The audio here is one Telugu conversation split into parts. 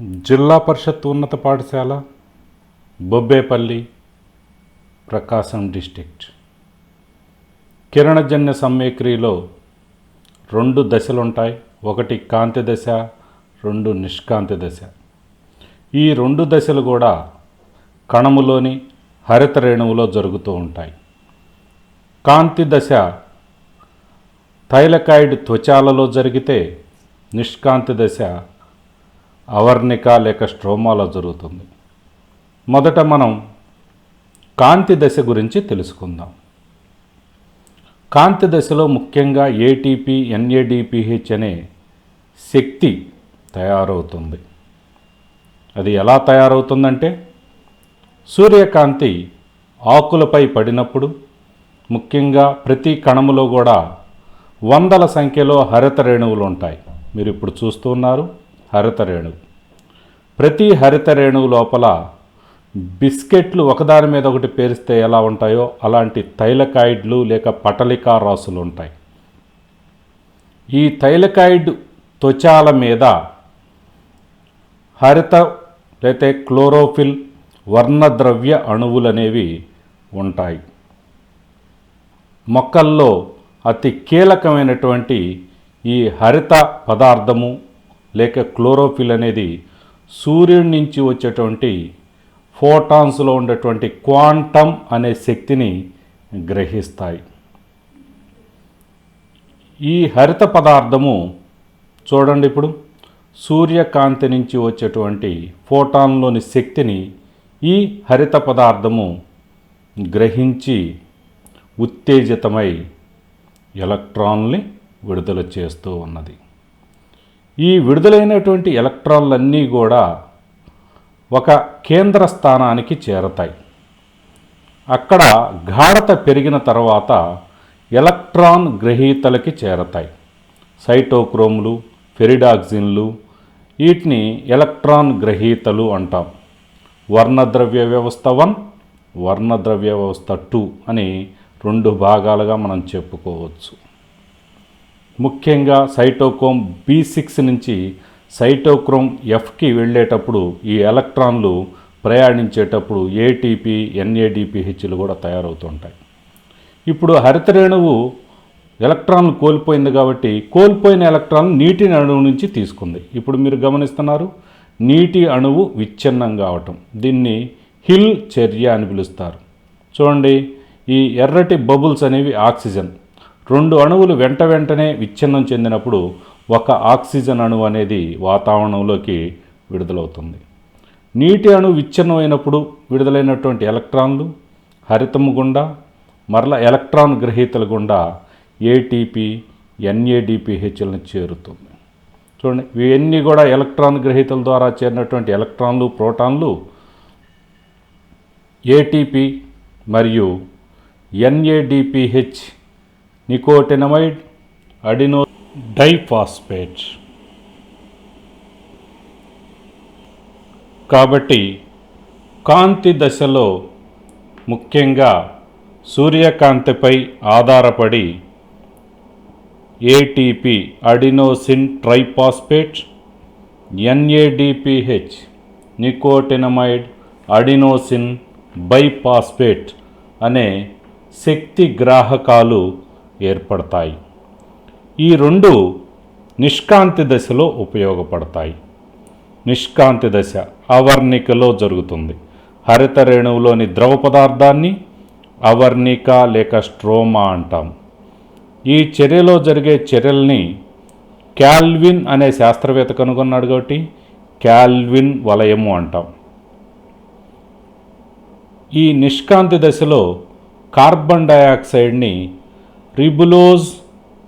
జిల్లా పరిషత్ ఉన్నత పాఠశాల బొబ్బేపల్లి ప్రకాశం డిస్టిక్ట్ కిరణజన్య సమ్మేక్రియలో రెండు దశలుంటాయి. ఒకటి కాంతి దశ రెండు నిష్కాంతి దశ. ఈ రెండు దశలు కూడా కణములోని హరిత రేణువులో జరుగుతూ ఉంటాయి. కాంతి దశ థైలకాయిడ్ త్వచాలలో జరిగితే నిష్కాంతి దశ అవర్ణిక లేక స్ట్రోమాలో జరుగుతుంది. మొదట మనం కాంతి దశ గురించి తెలుసుకుందాం. కాంతి దశలో ముఖ్యంగా ఏటీపీ ఎన్ఏడిపిహెచ్ అనే శక్తి తయారవుతుంది. అది ఎలా తయారవుతుందంటే సూర్యకాంతి ఆకులపై పడినప్పుడు ముఖ్యంగా ప్రతి కణములో కూడా వందల సంఖ్యలో హరిత రేణువులు ఉంటాయి. మీరు ఇప్పుడు చూస్తున్నారు హరితరేణువు. ప్రతి హరితరేణువు లోపల బిస్కెట్లు ఒకదాని మీద ఒకటి పేరిస్తే ఎలా ఉంటాయో అలాంటి తైలకాయిడ్లు లేక పటలికా రాసులు ఉంటాయి ఈ తైలకాయిడ్ త్వచాల మీద హరిత లేతే క్లోరోఫిల్ వర్ణద్రవ్య అణువులు అనేవి ఉంటాయి. మొక్కల్లో అతి కీలకమైనటువంటి ఈ హరిత పదార్థము లేక క్లోరోఫిల్ అనేది సూర్యుడి నుంచి వచ్చేటువంటి ఫోటాన్స్లో ఉండేటువంటి క్వాంటమ్ అనే శక్తిని గ్రహిస్తాయి. ఈ హరిత పదార్థము చూడండి ఇప్పుడు. సూర్యకాంతి నుంచి వచ్చేటువంటి ఫోటాన్లోని శక్తిని ఈ హరిత పదార్థము గ్రహించి ఉత్తేజితమై ఎలక్ట్రాన్ని విడుదల చేస్తూ ఉన్నది. ఈ విడుదలైనటువంటి ఎలక్ట్రాన్లన్నీ కూడా ఒక కేంద్ర స్థానానికి చేరతాయి. అక్కడ గాఢత పెరిగిన తర్వాత ఎలక్ట్రాన్ గ్రహీతలకి చేరతాయి. సైటోక్రోమ్లు ఫెరిడాక్సిన్లు వీటిని ఎలక్ట్రాన్ గ్రహీతలు అంటాం. వర్ణద్రవ్య వ్యవస్థ వన్ వర్ణద్రవ్య వ్యవస్థ టూ అని రెండు భాగాలుగా మనం చెప్పుకోవచ్చు. ముఖ్యంగా సైటోక్రోమ్ బి సిక్స్ నుంచి సైటోక్రోమ్ ఎఫ్కి వెళ్ళేటప్పుడు ఈ ఎలక్ట్రాన్లు ప్రయాణించేటప్పుడు ఏటీపీ ఎన్ఏడిపిహెచ్లు కూడా తయారవుతుంటాయి. ఇప్పుడు హరిత రేణువు ఎలక్ట్రాన్లు కోల్పోయింది కాబట్టి కోల్పోయిన ఎలక్ట్రాన్ నీటి అణువు నుంచి తీసుకుంది. ఇప్పుడు మీరు గమనిస్తున్నారు నీటి అణువు విచ్ఛిన్నం కావటం దీన్ని హిల్ చర్య అని పిలుస్తారు. చూడండి ఈ ఎర్రటి బబుల్స్ అనేవి ఆక్సిజన్. రెండు అణువులు వెంట వెంటనే విచ్ఛిన్నం చెందినప్పుడు ఒక ఆక్సిజన్ అణువు అనేది వాతావరణంలోకి విడుదలవుతుంది. నీటి అణువు విచ్ఛిన్నమైనప్పుడు విడుదలైనటువంటి ఎలక్ట్రాన్లు హరితము గుండా మరల ఎలక్ట్రాన్ గ్రహీతల గుండా ఏటీపీ ఎన్ఏడిపిహెచ్లను చేరుతుంది. చూడండి ఇవన్నీ కూడా ఎలక్ట్రాన్ గ్రహీతల ద్వారా చేరినటువంటి ఎలక్ట్రాన్లు ప్రోటాన్లు ఏటీపీ మరియు ఎన్ఏడిపిహెచ్ నికోటినమైడ్ అడినో డైఫాస్ఫేట్. కాబట్టి కాంతి దశలో ముఖ్యంగా సూర్యకాంతిపై ఆధారపడి ATP adenosine triphosphate NADPH nicotinamide adenosine biphosphate అనే శక్తి గ్రాహకాలు ఏర్పడతాయి. ఈ రెండు నిష్కాంతి దశలో ఉపయోగపడతాయి. నిష్కాంతి దశ అవర్ణికలో జరుగుతుంది. హరిత రేణువులోని ద్రవ పదార్థాన్ని అవర్ణిక లేక స్ట్రోమా అంటాం. ఈ చర్యలో జరిగే చర్యల్ని క్యాల్విన్ అనే శాస్త్రవేత్త కనుగొన్నాడు కాబట్టి క్యాల్విన్ వలయము అంటాం. ఈ నిష్కాంతి దశలో కార్బన్ డయాక్సైడ్ని రిబులోజ్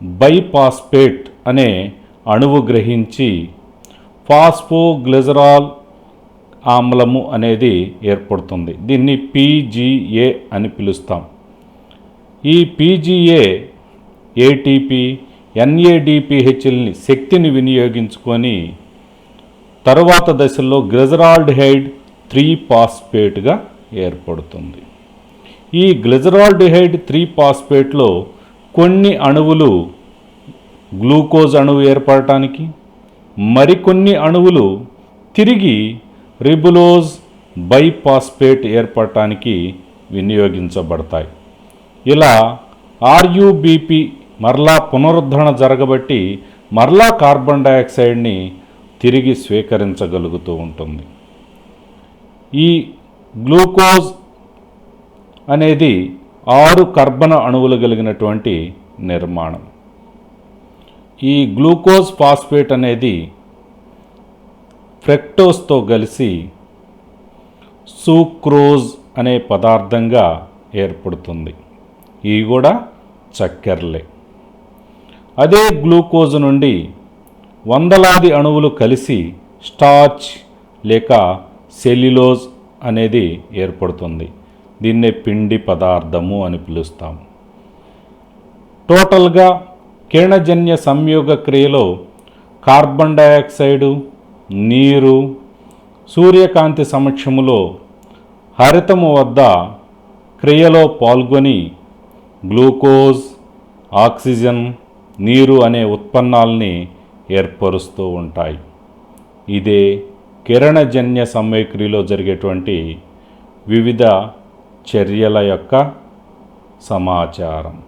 బైపాస్పేట్ అనే అణువు గ్రహించి ఫాస్ఫోగ్లిజరాల్ ఆమ్లము అనేది ఏర్పడుతుంది. దీన్ని పీజీఏ అని పిలుస్తాం. ఈ పీజీఏ ఏటీపీ ఎన్ఏడిపిహెచ్ఎల్ని శక్తిని వినియోగించుకొని తరువాత దశల్లో గ్లిజరాల్డిహైడ్ త్రీ పాస్పేట్గా ఏర్పడుతుంది. ఈ గ్లిజరాల్డిహైడ్ త్రీ పాస్పేట్లో కొన్ని అణువులు గ్లూకోజ్ అణువు ఏర్పడటానికి మరికొన్ని అణువులు తిరిగి రిబులోజ్ బైపాస్పేట్ ఏర్పడటానికి వినియోగించబడతాయి. ఇలా ఆర్యుబిపి మరలా పునరుద్ధరణ జరగబట్టి మరలా కార్బన్ డయాక్సైడ్ని తిరిగి స్వీకరించగలుగుతూ ఉంటుంది. ఈ గ్లూకోజ్ అనేది ఆరు కర్బన అణువులు కలిగినటువంటి నిర్మాణం. ఈ గ్లూకోజ్ ఫాస్ఫేట్ అనేది ఫ్రెక్టోస్తో కలిసి సూక్రోజ్ అనే పదార్థంగా ఏర్పడుతుంది. ఇవి కూడా చక్కెరలే. అదే గ్లూకోజ్ నుండి వందలాది అణువులు కలిసి స్టార్చ్ లేక సెల్యులోజ్ అనేది ఏర్పడుతుంది. దీన్నే పిండి పదార్థము అని పిలుస్తాం. టోటల్గా కిరణజన్య సంయోగ క్రియలో కార్బన్ డయాక్సైడు నీరు సూర్యకాంతి సమక్షములో హరితము వద్ద క్రియలో పాల్గొని గ్లూకోజ్ ఆక్సిజన్ నీరు అనే ఉత్పన్నాల్ని ఏర్పరుస్తూ ఉంటాయి. ఇదే కిరణజన్య సమయక్రియలో జరిగేటువంటి వివిధ చర్యల యొక్క సమాచారం.